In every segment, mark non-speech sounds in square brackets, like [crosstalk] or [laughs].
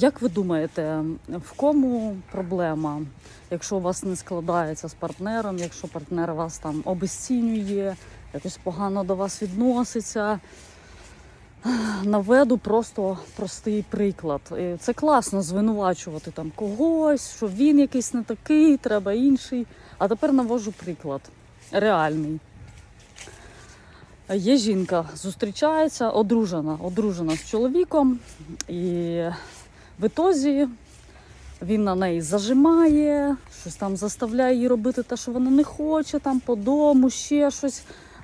Як ви думаєте, в кому проблема, якщо у вас не складається з партнером, якщо партнер вас там обесцінює, якось погано до вас відноситься? Наведу просто простий приклад. Це класно звинувачувати там когось, що він якийсь не такий, треба інший. А тепер навожу приклад реальний. Є жінка, зустрічається, одружена, одружена з чоловіком, і в ітозі він на неї зажимає, щось там заставляє її робити те, що вона не хоче, там по дому, ще щось,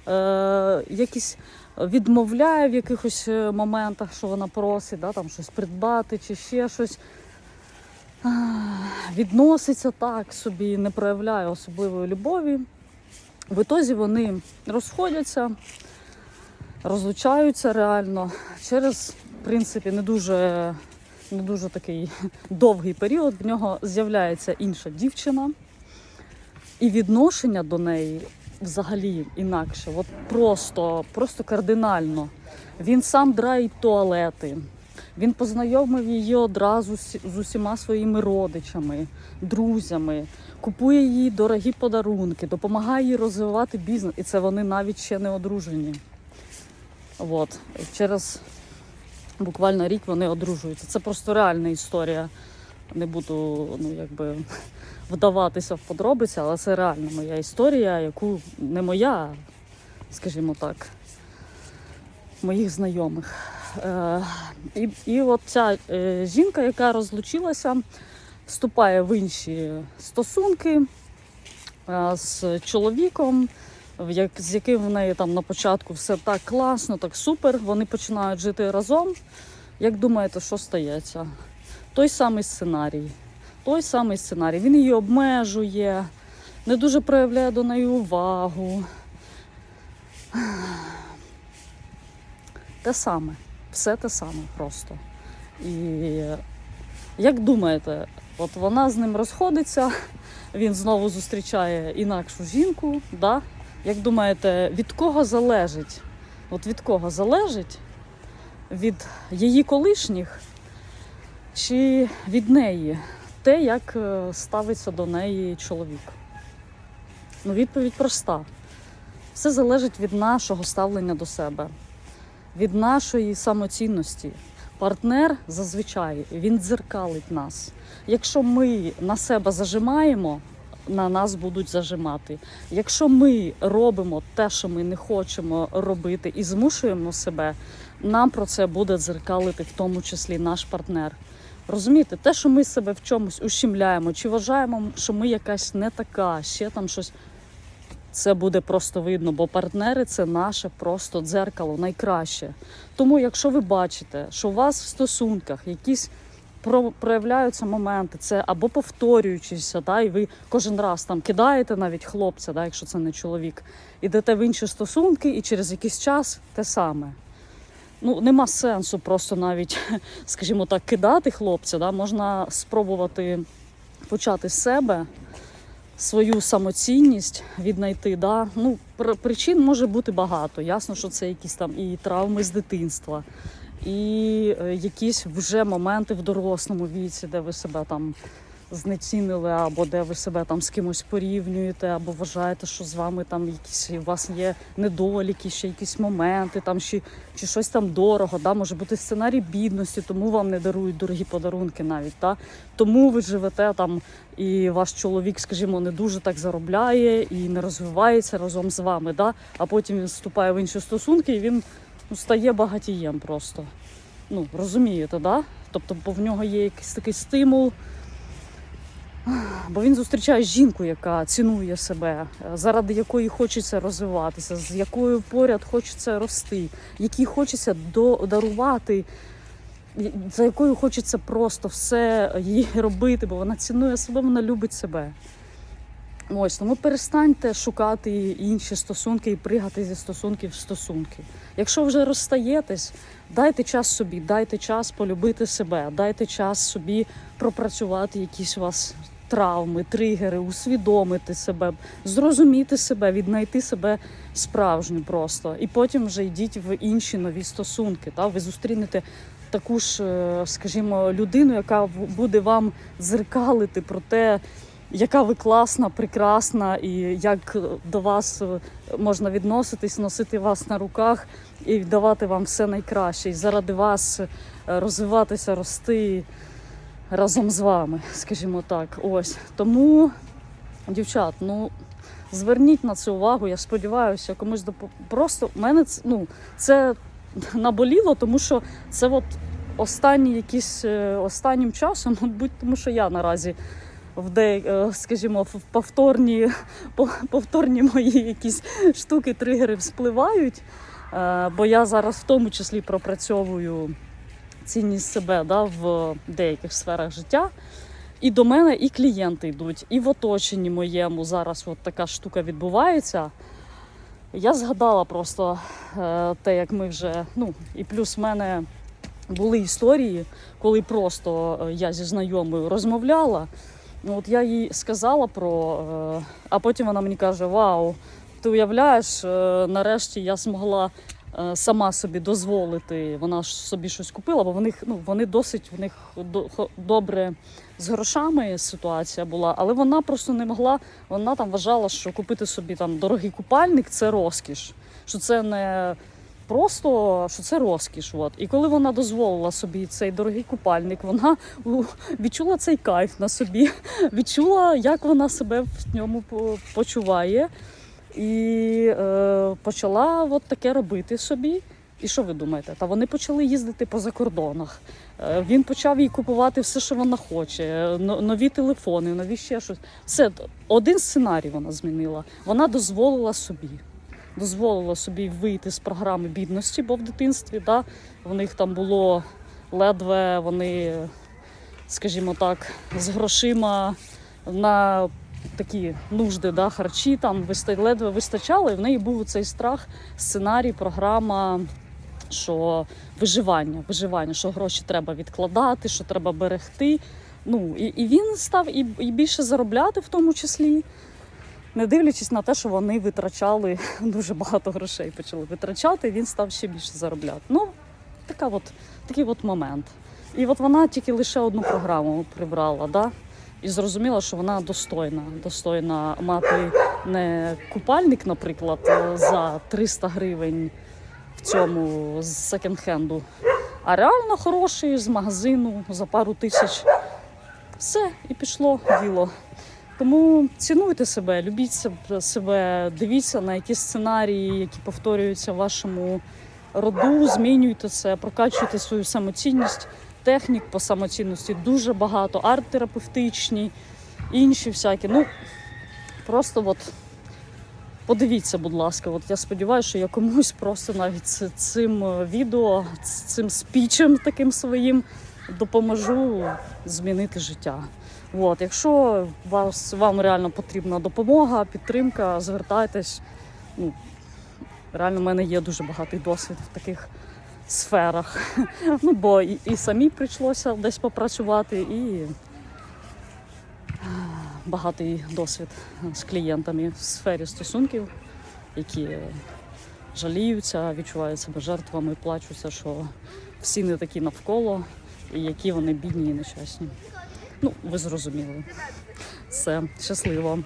е, якісь відмовляє в якихось е, моментах, що вона просить, да, там щось придбати чи ще щось. Відноситься так собі, не проявляє особливої любові. В ітозі вони розходяться, розлучаються реально через, в принципі, не дуже, не дуже такий довгий період. В нього з'являється інша дівчина, і відношення до неї взагалі інакше. От просто, просто кардинально. Він сам драїть туалети. Він познайомив її одразу з усіма своїми родичами, друзями, купує їй дорогі подарунки, допомагає їй розвивати бізнес. І це вони навіть ще не одружені. От. Через буквально рік вони одружуються. Це просто реальна історія. Не буду ну, якби, [laughs] вдаватися в подробиці, але це реальна моя історія, яку не моя, скажімо так, моїх знайомих. Е, і, і от ця е, жінка, яка розлучилася, вступає в інші стосунки е, з чоловіком, як, з яким в неї там на початку все так класно, так супер. Вони починають жити разом. Як думаєте, що стається? Той самий сценарій. Той самий сценарій. Він її обмежує, не дуже проявляє до неї увагу. Те саме, все те саме просто. І як думаєте, от вона з ним розходиться, він знову зустрічає інакшу жінку. Да? Як думаєте, від кого залежить? От від кого залежить? Від її колишніх чи від неї те, як е, ставиться до неї чоловік? Ну, відповідь проста. Все залежить від нашого ставлення до себе, від нашої самоцінності. Партнер зазвичай він дзеркалить нас. Якщо ми на себе зажимаємо, на нас будуть зажимати. Якщо ми робимо те, що ми не хочемо робити, і змушуємо себе, нам про це буде дзеркалити в тому числі наш партнер. Розумієте, те, що ми себе в чомусь ущемляємо, чи вважаємо, що ми якась не така, ще там щось. Це буде просто видно, бо партнери це наше просто дзеркало найкраще. Тому, якщо ви бачите, що у вас в стосунках якісь проявляються моменти, це або повторюючися, да, і ви кожен раз там кидаєте навіть хлопця, да, якщо це не чоловік, ідете в інші стосунки, і через якийсь час те саме. Ну, нема сенсу просто навіть, [laughs] скажімо так, кидати хлопця. Да? Можна спробувати почати з себе, свою самоцінність віднайти. Да? Ну, пр- причин може бути багато. Ясно, що це якісь там і травми з дитинства, і е, якісь вже моменти в дорослому віці, де ви себе там знецінили, або де ви себе там з кимось порівнюєте, або вважаєте, що з вами там якісь у вас є недоліки, ще якісь моменти, там чи, чи щось там дорого. Да? Може бути сценарій бідності, тому вам не дарують дорогі подарунки навіть. Да? Тому ви живете там, і ваш чоловік, скажімо, не дуже так заробляє і не розвивається разом з вами. Да? А потім він вступає в інші стосунки і він ну, стає багатієм просто. Ну, розумієте, да? Тобто, бо в нього є якийсь такий стимул. Бо він зустрічає жінку, яка цінує себе, заради якої хочеться розвиватися, з якою поряд хочеться рости, якій хочеться дарувати, за якою хочеться просто все їй робити, бо вона цінує себе, вона любить себе. Ось тому перестаньте шукати інші стосунки і пригати зі стосунків в стосунки. Якщо вже розстаєтесь, дайте час собі, дайте час полюбити себе, дайте час собі пропрацювати якісь у вас травми, тригери, усвідомити себе, зрозуміти себе, віднайти себе справжню просто. І потім вже йдіть в інші нові стосунки. Та? Ви зустрінете таку ж, е, скажімо, людину, яка буде вам дзеркалити про те, яка ви класна, прекрасна, і як до вас е, можна відноситись, носити вас на руках і давати вам все найкраще, і заради вас е, розвиватися, рости разом з вами, скажімо так. Ось тому, дівчат, ну. Зверніть на це увагу, я сподіваюся, комусь допо... Просто в мене це, ну, це наболіло, тому що це от останні якісь е, останнім часом, мабуть, тому що я наразі в де, е, скажімо, в повторні, повторні мої якісь штуки, тригери вспливають. Е, Бо я зараз в тому числі пропрацьовую цінність себе да, в деяких сферах життя. І до мене і клієнти йдуть, і в оточенні моєму зараз от така штука відбувається. Я згадала просто е, те, як ми вже, ну, і плюс в мене були історії, коли просто я зі знайомою розмовляла. Ну, от я їй сказала про, е, а потім вона мені каже: Вау, ти уявляєш, е, нарешті я змогла е, сама собі дозволити. Вона ж собі щось купила, бо в них, ну, вони досить в них до- добре з грошами ситуація була, але вона просто не могла. Вона там вважала, що купити собі там дорогий купальник це розкіш, що це не просто що це розкіш. От. І коли вона дозволила собі цей дорогий купальник, вона відчула цей кайф на собі, [laughs] відчула, як вона себе в ньому почуває, і е, почала от таке робити собі. І що ви думаєте? Та вони почали їздити по закордонах. Е, Він почав їй купувати все, що вона хоче, нові телефони, нові ще щось. Все один сценарій вона змінила. Вона дозволила собі. Дозволила собі вийти з програми бідності, бо в дитинстві да, в них там було ледве вони, скажімо так, з грошима на такі нужди, да, харчі там ледве вистачало, і в неї був цей страх, сценарій, програма що виживання, виживання, що гроші треба відкладати, що треба берегти. Ну і, і він став і, і більше заробляти в тому числі, не дивлячись на те, що вони витрачали [laughs] дуже багато грошей, почали витрачати, він став ще більше заробляти. Ну, така от, такий от момент. І от вона тільки лише одну програму прибрала, да? і зрозуміла, що вона достойна, достойна мати не купальник, наприклад, за 300 гривень в цьому з секонд-хенду, а реально хороший з магазину за пару тисяч. Все, і пішло діло. Тому цінуйте себе, любіть себе- дивіться на які сценарії, які повторюються в вашому роду, змінюйте це, прокачуйте свою самоцінність. Технік по самоцінності дуже багато, арт-терапевтичні, інші всякі. Ну, просто от Подивіться, будь ласка, от я сподіваюся, що я комусь просто навіть цим е, відео, цим спічем таким своїм допоможу змінити життя. От, якщо вас, вам реально потрібна допомога, підтримка, звертайтесь. Ну, реально, в мене є дуже багатий досвід в таких сферах. [laughs] Ну, бо і, і самі прийшлося десь попрацювати, і багатий досвід з клієнтами в сфері стосунків, які жаліються, відчувають себе жертвами, плачуться, що всі не такі навколо, і які вони бідні і нещасні. Ну, ви зрозуміли. Все, щасливо.